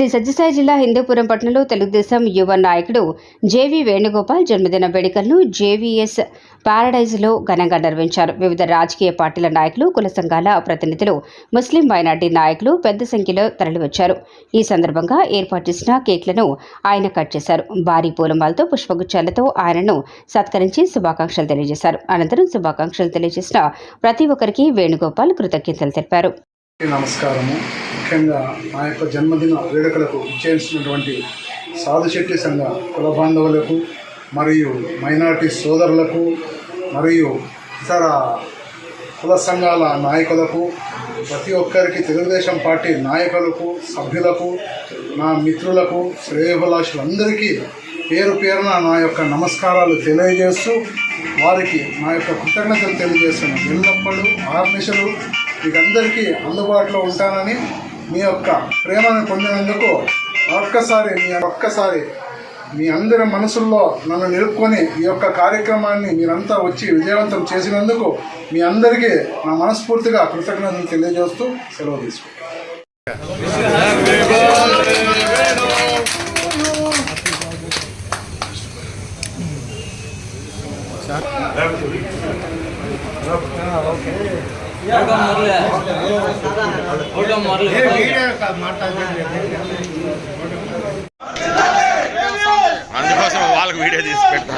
శ్రీ సత్యసాయి జిల్లా హిందూపురం పట్టణంలో తెలుగుదేశం యువ నాయకుడు జేవి వేణుగోపాల్ జన్మదిన వేడుకలను జేవీఎస్ పారడైజ్లో ఘనంగా నిర్వహించారు. వివిధ రాజకీయ పార్టీల నాయకులు కుల సంఘాల ప్రతినిధులు ముస్లిం మైనార్టీ నాయకులు పెద్ద సంఖ్యలో తరలివచ్చారు. ఈ సందర్భంగా ఏర్పాటు చేసిన కేక్లను ఆయన కట్ చేశారు. భారీ పూలమాలతో పుష్పగుచ్చాలతో ఆయనను సత్కరించి శుభాకాంక్షలు తెలియజేశారు. అనంతరం శుభాకాంక్షలు తెలియజేసిన ప్రతి ఒక్కరికి వేణుగోపాల్ కృతజ్ఞతలు తెలిపారు. నమస్కారము. ముఖ్యంగా నా యొక్క జన్మదిన వేడుకలకు ఇచ్చేసినటువంటి సాధుశెట్టి సంఘ కుల బాంధవులకు మరియు మైనార్టీ సోదరులకు మరియు ఇతర కుల సంఘాల నాయకులకు ప్రతి ఒక్కరికి తెలుగుదేశం పార్టీ నాయకులకు సభ్యులకు నా మిత్రులకు శ్రేయభిలాషులందరికీ పేరు పేరున నా యొక్క నమస్కారాలు తెలియజేస్తూ వారికి నా యొక్క కృతజ్ఞతలు తెలియజేస్తున్నాను. ఎల్లప్పుడూ ఆర్నిషలు మీకందరికీ అందుబాటులో ఉంటానని మీ యొక్క ప్రేమను పొందినందుకు ఒక్కసారి మీ ఒక్కసారి మీ అందరి మనసుల్లో నన్ను నిలుపుకొని ఈ యొక్క కార్యక్రమాన్ని మీరంతా వచ్చి విజయవంతం చేసినందుకు మీ అందరికీ నా మనస్ఫూర్తిగా కృతజ్ఞతలు తెలియజేస్తూ సెలవు తీసుకుంటాను అందుకోసం వాళ్ళకి వీడియో తీసి పెట్టా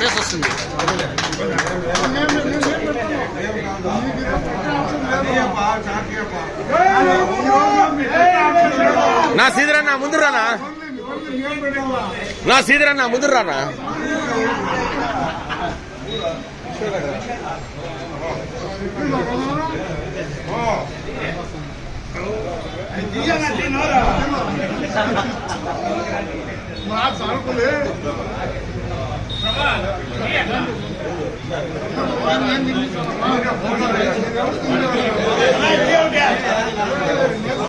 ఫేస్ వస్తుంది నా సీదరన్న ముందు రానా నా సీదరన్న ముందు రానా మా